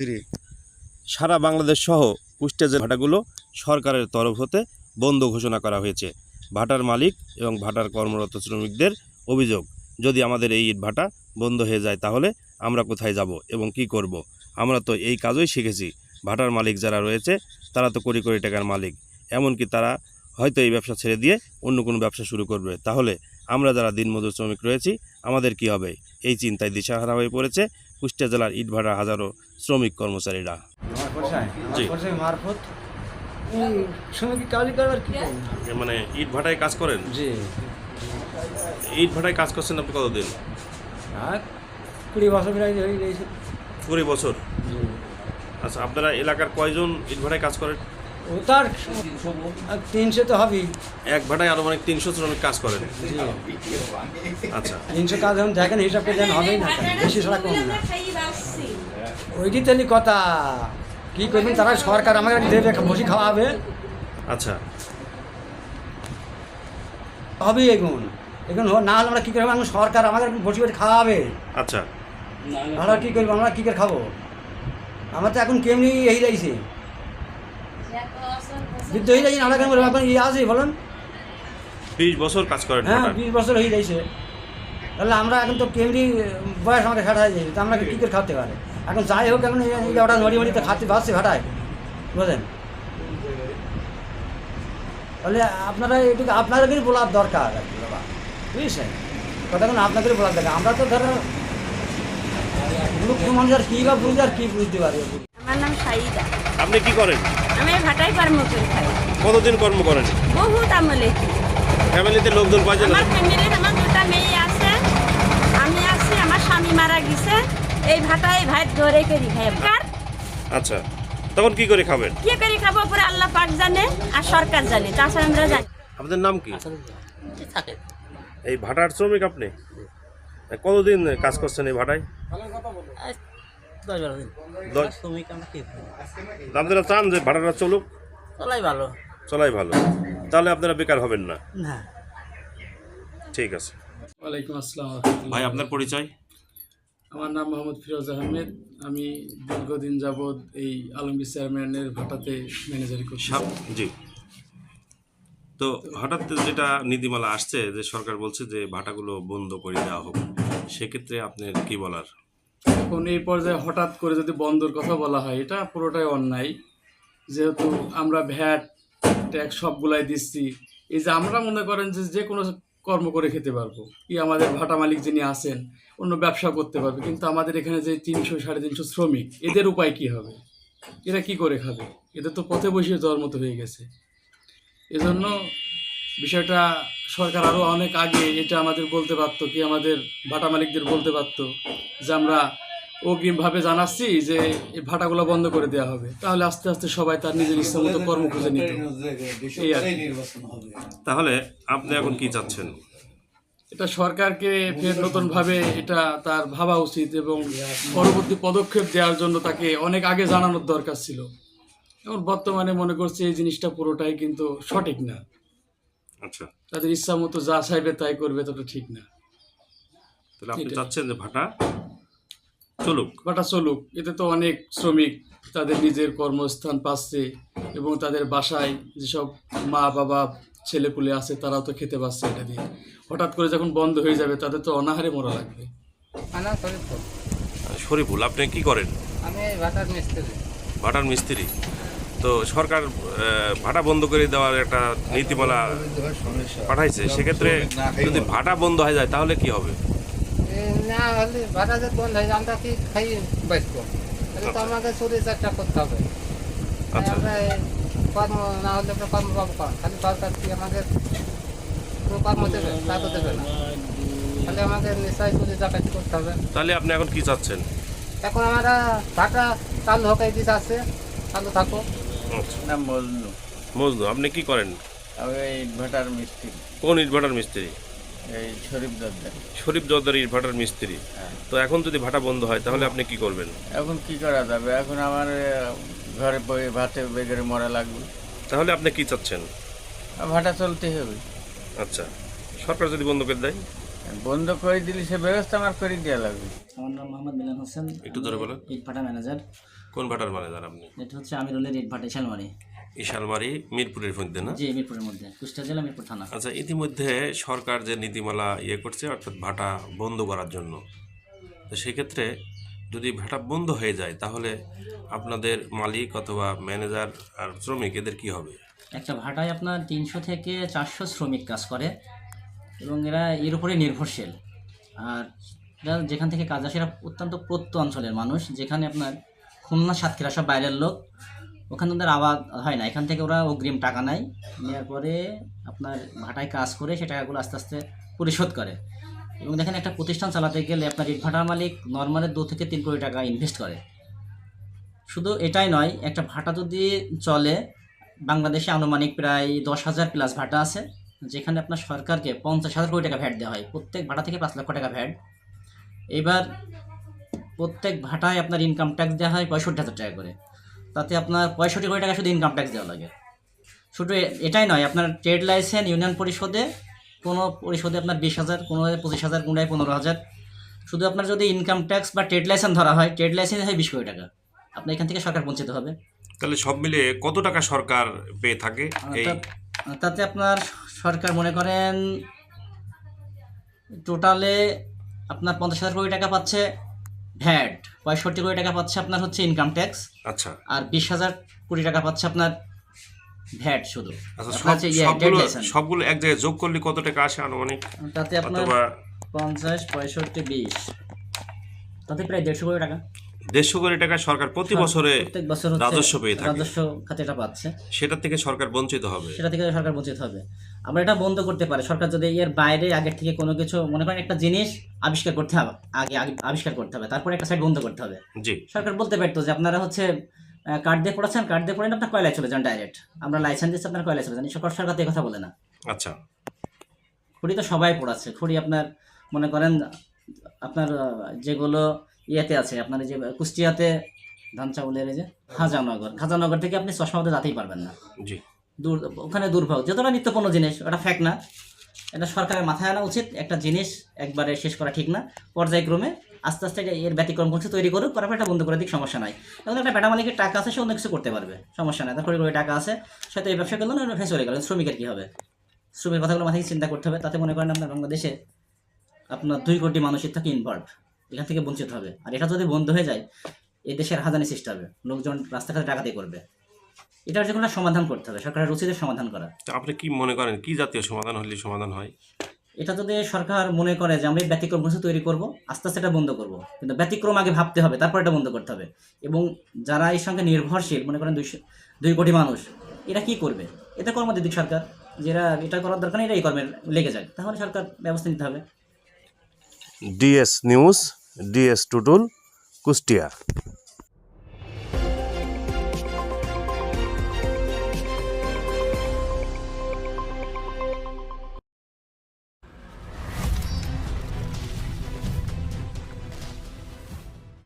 Free. সারা বাংলাদেশ সহ কুষ্টিয়া জেলা ভাটাগুলো সরকারের তরফ হতে বন্ধ ঘোষণা করা হয়েছে। ভাটার মালিক এবং ভাটার কর্মরত শ্রমিকদের অভিযোগ, যদি আমাদের এই ইট ভাটা বন্ধ হয়ে যায় তাহলে আমরা কোথায় যাব এবং কি করব। আমরা তো এই কাজই শিখেছি। ভাটার মালিক যারা রয়েছে, তারা তো কোটি কোটি টাকার মালিক। এমনকি তারা হয়তো এই ব্যবসা ছেড়ে দিয়ে অন্য কোনো ব্যবসা শুরু করবে। তাহলে আমরা যারা দিনমজুর শ্রমিক রয়েছি, আমাদের কি হবে? এই চিন্তায় দিশাহারা হয়ে পড়েছে কুষ্টিয়া জেলার ইটভাটা হাজারো শ্রমিক কর্মচারীরা। জি। মারফত মানে ইট ভাটায় কাজ করেন? জি। ইট ভাটায় কাজ করছেন আপনি কতদিন? কুড়ি বছর প্রায় কুড়ি বছর? আচ্ছা আপনারা এলাকার কয়জন ইট ভাটায় কাজ করেন? ও তার তিনশো তো হবেই। এক ভাটায় আনুমানিক তিনশো শ্রমিক কাজ করেন। আচ্ছা। তিনশো কাজ এখন দেখেন হিসাব করে দেন হবেই না বেশি ছাড়া কম না। ওইটি তাহলে কথা কি করবেন? তারা সরকার আমাকে দেবে বসে খাওয়াবে। আচ্ছা। হবেই এগুন। এখন না হলে আমরা কী করব এখন সরকার আমাদের বসে বসে খাওয়াবে। আচ্ছা। আমরা কী করব? আমরা কী করে খাব? আমরা তো এখন কেমনি এই যাইছে যুদ্ধ হয়ে আমরা কেন বলব? এখন ইয়ে আছে বলেন। বিশ বছর কাজ করেন হ্যাঁ বিশ বছর হয়ে যাইছে। তাহলে আমরা এখন তো কেমনি বয়স আমাদের তো আমরা কী করে খাতে পারে? এখন যাই হোক এখন ওটা নড়ি মড়ি তো খাতে বুঝলেন? তাহলে আপনারা এটুকু আপনাদেরই বলার দরকার আর কি বাবা। বুঝছেন? কথা এখন আপনাদেরই বলার দরকার। আমরা তো ধরো মানুষ আর কী বা বুঝতে আর কী বুঝতে পারি? আমার নাম সাইদা। আপনি কি করেন? আমি ভাটাই কর্ম করে খাই কতদিন কর্ম করেন? বহুত আমলে ফ্যামিলিতে লোকজন কয়জন আমার ফ্যামিলির আমার দুটা মেয়ে আছে আমি আছি আমার স্বামী মারা গেছে এই ভাটাই ভাই ধরে করি খাই আচ্ছা তখন কি করে খাবেন? কি করে খাব পরে আল্লাহ পাক জানে আর সরকার জানে তাছাড়া আমরা জানি আপনাদের নাম কি? থাকে এই ভাটার শ্রমিক আপনি? কতদিন কাজ করছেন এই ভাটায়? দশ বারো দিন। দশ- শ্রমিক আমরা কি আপনারা চান যে ভাড়াটা চলুক চলাই ভালো। চলাই ভালো। তাহলে আপনারা বেকার হবেন না। না। ঠিক আছে। ওয়ালাইকুম আসসালাম ভাই আপনার পরিচয়? আমার নাম মোহাম্মদ ফিরোজ আহমেদ। আমি দীর্ঘদিন যাবৎ এই আলমগীর চেয়ারম্যানের ভাটাতে ম্যানেজারি করছি। জি। তো হঠাৎ যেটা নীতিমালা আসছে যে সরকার বলছে যে ভাটাগুলো বন্ধ করে দেওয়া হোক সেক্ষেত্রে আপনার কি বলার? এখন এই পর্যায়ে হঠাৎ করে যদি বন্ধর কথা বলা হয়, এটা পুরোটাই অন্যায়। যেহেতু আমরা ভ্যাট, ট্যাক্স সবগুলাই দিচ্ছি, এই যে আমরা মনে করেন যে যে কোনো কর্ম করে খেতে পারব। কি আমাদের ভাটা মালিক যিনি আছেন, অন্য ব্যবসা করতে পারবে, কিন্তু আমাদের এখানে যে তিনশো, সাড়ে তিনশো শ্রমিক, এদের উপায় কি হবে? এরা কি করে খাবে? এদের তো পথে বসিয়ে যাওয়ার মতো হয়ে গেছে। এজন্য বিষয়টা সরকার আরও অনেক আগে এটা আমাদের বলতে পারতো কি আমাদের ভাটা মালিকদের বলতে পারতো যে আমরা অগ্রিমভাবে জানাচ্ছি যে এই ভাটাগুলো বন্ধ করে দেওয়া হবে। তাহলে আস্তে আস্তে সবাই তার নিজের ইচ্ছা মতো কর্ম খুঁজে নিত। তাহলে আপনি এখন কি চাচ্ছেন? এটা সরকারকে ফের নতুনভাবে এটা তার ভাবা উচিত এবং পরবর্তী পদক্ষেপ দেওয়ার জন্য তাকে অনেক আগে জানানোর দরকার ছিল। এখন বর্তমানে মনে করছি এই জিনিসটা পুরোটাই কিন্তু সঠিক না। আচ্ছা। তাদের ইচ্ছা মতো যা চাইবে তাই করবে তত ঠিক না। তাহলে আপনি চাচ্ছেন যে ভাটা চলুক। বাটা চলুক। এতে তো অনেক শ্রমিক তাদের নিজের কর্মস্থান পাচ্ছে এবং তাদের বাসায় যেসব মা বাবা ছেলেপুলে আছে তারাও তো খেতে পাচ্ছে এটা দিয়ে। হঠাৎ করে যখন বন্ধ হয়ে যাবে তাদের তো অনাহারে মরা লাগবে। আনা শরীফুল আপনি কি করেন? আমি ভাটার মিস্ত্রি। ভাটার মিস্ত্রি। তো সরকার ভাটা বন্ধ করে দেওয়ার একটা নীতিমালা পাঠাইছে। সেক্ষেত্রে যদি ভাটা বন্ধ হয়ে যায় তাহলে কি হবে? না হলে ভাটা বন্ধ হয়ে যায় আমরা কি খাই বাঁচবো? তাহলে তো শরীর চর্চা করতে হবে। আচ্ছা। আমরা কর্ম না হলে আমরা কর্ম পাবো খালি সরকার কি আমাদের কর্ম দেবে? তা তো দেবে না। তাহলে আমাদের নিশ্চয়ই শরীর চাকাতি করতে হবে। তাহলে আপনি এখন কি চাচ্ছেন? এখন আমরা ভাটা চালু হোক এই আছে। চালু থাকো আচ্ছা নাম মজনু। মজনু আপনি কি করেন? আমি ইটভাটার মিস্ত্রি। কোন ইটভাটার মিস্ত্রি? এই শরীফ দরদার শরীফ জর্দার ইটভাটার মিস্ত্রি। তো এখন যদি ভাটা বন্ধ হয় তাহলে আপনি কি করবেন? এখন কি করা যাবে? এখন আমার ঘরে ভাতে বেগরে মরা লাগবে। তাহলে আপনি কি চাচ্ছেন? আর ভাটা চলতে হবে। আচ্ছা। সরকার যদি বন্ধ করে দেয়? বন্ধ করে দিলে সে ব্যবস্থা আমার করে দেওয়া লাগবে। আমার নাম মোহাম্মদ মিলন হোসেন একটু ধরে বলেন। ইটভাটা ম্যানেজার। কোন ভাটার ম্যানেজার আপনি? এটা হচ্ছে আমিরুলের ইট ভাটা শালমারি ইশালমারি মিরপুরের মধ্যে না? জি মিরপুরের মধ্যে কুষ্টিয়া জেলা মিরপুর থানা। আচ্ছা ইতিমধ্যে সরকার যে নীতিমালা ইয়ে করছে অর্থাৎ ভাটা বন্ধ করার জন্য তো সেক্ষেত্রে যদি ভাটা বন্ধ হয়ে যায় তাহলে আপনাদের মালিক অথবা ম্যানেজার আর শ্রমিক এদের কি হবে? একটা ভাটায় আপনার তিনশো থেকে চারশো শ্রমিক কাজ করে এবং এরা এর উপরে নির্ভরশীল। আর এরা যেখান থেকে কাজ আসে এরা অত্যন্ত প্রত্য অঞ্চলের মানুষ। যেখানে আপনার খুলনা সাতক্ষীরা সব বাইরের লোক। ওখানে ওদের আবাদ হয় না। এখান থেকে ওরা অগ্রিম টাকা নেয়। নেওয়ার পরে আপনার ভাটায় কাজ করে সে টাকাগুলো আস্তে আস্তে পরিশোধ করে। এবং দেখেন একটা প্রতিষ্ঠান চালাতে গেলে আপনার ইট ভাটার মালিক নর্মালে দু থেকে তিন কোটি টাকা ইনভেস্ট করে। শুধু এটাই নয়, একটা ভাটা যদি চলে, বাংলাদেশে আনুমানিক প্রায় দশ হাজার প্লাস ভাটা আছে, যেখানে আপনার সরকারকে পঞ্চাশ হাজার কোটি টাকা ভ্যাট দেওয়া হয়। প্রত্যেক ভাটা থেকে পাঁচ লক্ষ টাকা ভ্যাট। এবার প্রত্যেক ভাটায় আপনার ইনকাম ট্যাক্স দেওয়া হয় পঁয়ষট্টি হাজার টাকা করে। তাতে আপনার পঁয়ষট্টি কোটি টাকা শুধু ইনকাম ট্যাক্স দেওয়া লাগে। শুধু এটাই নয় আপনার ট্রেড লাইসেন্স ইউনিয়ন পরিষদে কোনো পরিষদে আপনার বিশ হাজার কোনো পঁচিশ হাজার কোনোটায় পনেরো হাজার। শুধু আপনার যদি ইনকাম ট্যাক্স বা ট্রেড লাইসেন্স ধরা হয় ট্রেড লাইসেন্স হয় বিশ কোটি টাকা। আপনার এখান থেকে সরকার বঞ্চিত হবে। তাহলে সব মিলে কত টাকা সরকার পেয়ে থাকে তাতে আপনার সরকার মনে করেন টোটালে আপনার পঞ্চাশ হাজার কোটি টাকা পাচ্ছে। ভ্যাট পঁয়ষট্টি কোটি টাকা পাচ্ছে আপনার হচ্ছে ইনকাম ট্যাক্স আচ্ছা। আর বিশ হাজার কোটি টাকা পাচ্ছে আপনার ভ্যাট শুধু। আচ্ছা ইয়ে। সবগুলো এক জায়গায় যোগ করলে কত টাকা আসে আনুমানিক? তাতে আপনার পঞ্চাশ পঁয়ষট্টি বিশ। তাতে প্রায় দেড়শো কোটি টাকা। দেড়শো কোটি টাকা সরকার প্রতি বছরে প্রত্যেক বছর হচ্ছে রাজস্ব পেয়ে থাকে। রাজস্ব খাতে এটা পাচ্ছে। সেটা থেকে সরকার বঞ্চিত হবে। সেটা থেকে সরকার বঞ্চিত হবে। আমরা এটা বন্ধ করতে পারে। সরকার যদি এর বাইরে আগের থেকে কোনো কিছু মনে করেন একটা জিনিস আবিষ্কার করতে হবে আগে আগে আবিষ্কার করতে হবে তারপরে একটা সাইড বন্ধ করতে হবে। জি। সরকার বলতে পারতো যে আপনারা হচ্ছে কার্ড দিয়ে পড়াচ্ছেন কার্ড দিয়ে পড়েন আপনার কয়লায় চলে যান ডাইরেক্ট আমরা লাইসেন্স দিচ্ছি আপনার কয়লায় চলে যান। সরকার সরকার তো কথা বলে না। আচ্ছা। খুঁড়ি তো সবাই পড়াচ্ছে। খুঁড়ি আপনার মনে করেন আপনার যেগুলো ইয়েতে আছে আপনার এই যে কুষ্টিয়াতে ধান চাউলের এই যে খাজানগর। খাজানগর থেকে আপনি চশমাতে যাতেই পারবেন না। জি। দূর ওখানে দুর্ভোগ। যতটা নিত্যপণ্য জিনিস ওটা ফ্যাক্ট না। এটা সরকারের মাথায় আনা উচিত একটা জিনিস একবারে শেষ করা ঠিক না। পর্যায়ক্রমে আস্তে আস্তে এর ব্যতিক্রম করছে তৈরি করুক করার এটা বন্ধ করে দিক সমস্যা নাই। এখন একটা ব্যাটা মালিকের টাকা আছে সে অন্য কিছু করতে পারবে সমস্যা নাই। তারপরে করে টাকা আছে সে তো এই ব্যবসা করল না ফেস চলে গেল। শ্রমিকের কী হবে? শ্রমিকের কথাগুলো মাথায় চিন্তা করতে হবে। তাতে মনে করেন আপনার বাংলাদেশে আপনার দুই কোটি মানুষের থাকে ইনভলভ এখান থেকে বঞ্চিত হবে। আর এটা যদি বন্ধ হয়ে যায় এই দেশের হাজানি সৃষ্টি হবে। লোকজন রাস্তাঘাটে টাকাতেই করবে। এটার যে কোনো সমাধান করতে হবে সরকারের উচিত সমাধান করা। তো আপনি কি মনে করেন কি জাতীয় সমাধান হলে সমাধান হয়? এটা যদি সরকার মনে করে যে আমরা ব্যতিক্রম কিছু তৈরি করব আস্তে আস্তে এটা বন্ধ করব। কিন্তু ব্যতিক্রম আগে ভাবতে হবে তারপর এটা বন্ধ করতে হবে। এবং যারা এর সঙ্গে নির্ভরশীল মনে করেন দুইশো দুই কোটি মানুষ এরা কি করবে? এটা কর্ম দিক সরকার। যেটা এটা করার দরকার নেই এটা এই কর্মে লেগে যায় তাহলে সরকার ব্যবস্থা নিতে হবে। DS news DS Tutul Kushtia